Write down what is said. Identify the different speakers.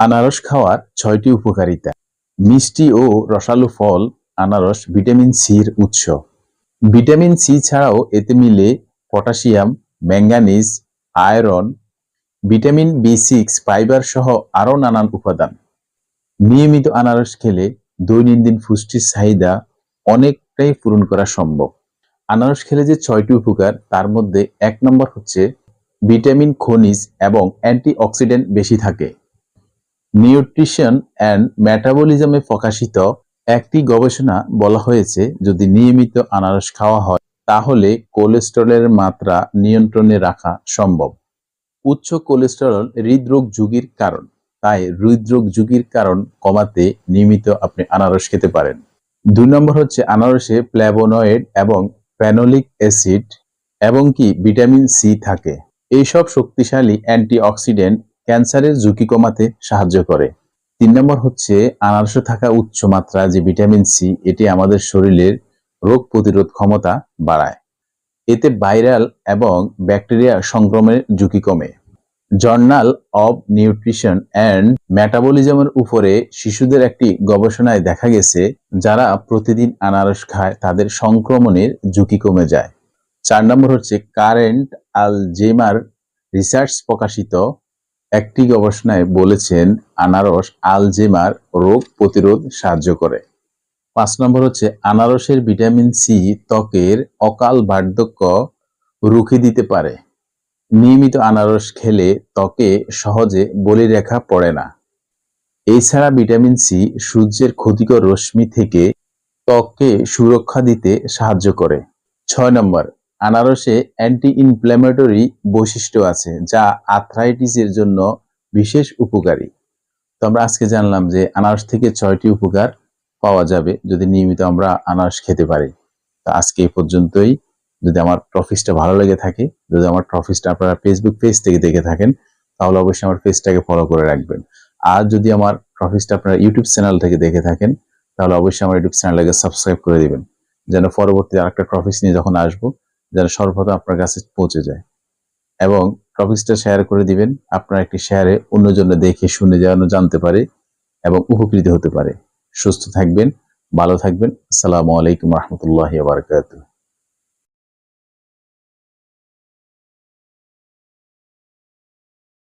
Speaker 1: আনারস খাওয়ার ছয়টি উপকারিতা, মিষ্টি ও রসালো ফল, আনারস, ভিটামিন সির উৎস। ভিটামিন সি ছাড়াও এতে মিলে potassium, manganese, iron, vitamin B six, fibre সহ আরও নানান উপাদান। নিয়মিত আনারস খেলে দৈনন্দিন পুষ্টির চাহিদা অনেকটাই পূরণ করা সম্ভব। আনারস খেলে যে ছয়টি উপকার, তার মধ্যে এক নম্বর হচ্ছে ভিটামিন খনিজ এবং অ্যান্টিঅক্সিডেন্ট বেশি থাকে। নিউট্রিশন অ্যান্ড মেটাবলিজমে প্রকাশিত একটি গবেষণা বলা হয়েছে, যদি নিয়মিত আনারস খাওয়া হয়, তাহলে কোলেস্টেরলের মাত্রা নিয়ন্ত্রণে রাখা সম্ভব। উচ্চ কোলেস্টেরল হৃদরোগ ঝুঁকির কারণ। তাই হৃদরোগ ঝুঁকির কারণ কমাতে নিয়মিত আপনি আনারস খেতে পারেন। দুই নম্বর হচ্ছে আনারসে প্ল্যাবোনয়েড এবং ফেনোলিক অ্যাসিড এবং কি ভিটামিন সি থাকে। এইসব শক্তিশালী অ্যান্টিঅক্সিডেন্ট ক্যান্সারের ঝুঁকি কমাতে সাহায্য করে। তিন নম্বর হচ্ছে, আনারসে থাকা উচ্চ মাত্রা যে ভিটামিন সি, এটি আমাদের শরীরের রোগ প্রতিরোধ ক্ষমতা বাড়ায়। এতে ভাইরাল এবং ব্যাকটেরিয়া সংক্রমণের ঝুঁকি কমে। জার্নাল অব নিউট্রিশন অ্যান্ড মেটাবলিজমের উপরে শিশুদের একটি গবেষণায় দেখা গেছে, যারা প্রতিদিন আনারস খায়, তাদের সংক্রমণের ঝুঁকি কমে যায়। চার নম্বর হচ্ছে, কারেন্ট আলজেমার রিসার্চ প্রকাশিত একটি গবেষণায় বলেছেন, আনারস আলজেমার রোগ প্রতিরোধ সাহায্য করে। পাঁচ নম্বর হচ্ছে, আনারসের ভিটামিন সি ত্বকের অকাল বার্ধক্য রুখে দিতে পারে। নিয়মিত আনারস খেলে ত্বকে সহজে বলিরেখা পড়ে না। এছাড়া ভিটামিন সি সূর্যের ক্ষতিকর রশ্মি থেকে ত্বককে সুরক্ষা দিতে সাহায্য করে। ছয় নম্বর আনারসে অ্যান্টি ইনফ্ল্যামেটরি বৈশিষ্ট্য আছে, যা আর্থ্রাইটিসের জন্য বিশেষ উপকারী। তো আমরা আজকে জানলাম যে আনারস থেকে ছয়টি উপকার পাওয়া যাবে যদি নিয়মিত আমরা আনারস খেতে পারি। তো আজকে এই পর্যন্তই। যদি আমার ট্রফিসটা ভালো লেগে থাকে, যদি আমার ট্রফিসটা আপনারা ফেসবুক পেজ থেকে দেখে থাকেন, তাহলে অবশ্যই আমার পেজটাকে ফলো করে রাখবেন। আর যদি আমার ট্রফিসটা আপনারা ইউটিউব চ্যানেল থেকে দেখে থাকেন, তাহলে অবশ্যই আমার ইউটিউব চ্যানেলটাকে সাবস্ক্রাইব করে দিবেন। যেন পরবর্তী আরেকটা ট্রফিস নিয়ে যখন আসব যেন সর্বদা আপনার কাছে পৌঁছে যায়। এবং টপিক্সটা শেয়ার করে দিবেন, আপনার একটি শেয়ারে অন্যজনে দেখে, শুনে যেন জানতে পারে এবং উপকৃত হতে পারে। সুস্থ থাকবেন, ভালো থাকবেন। আসসালামু আলাইকুম রহমতুল্লাহ বারকাতুহ।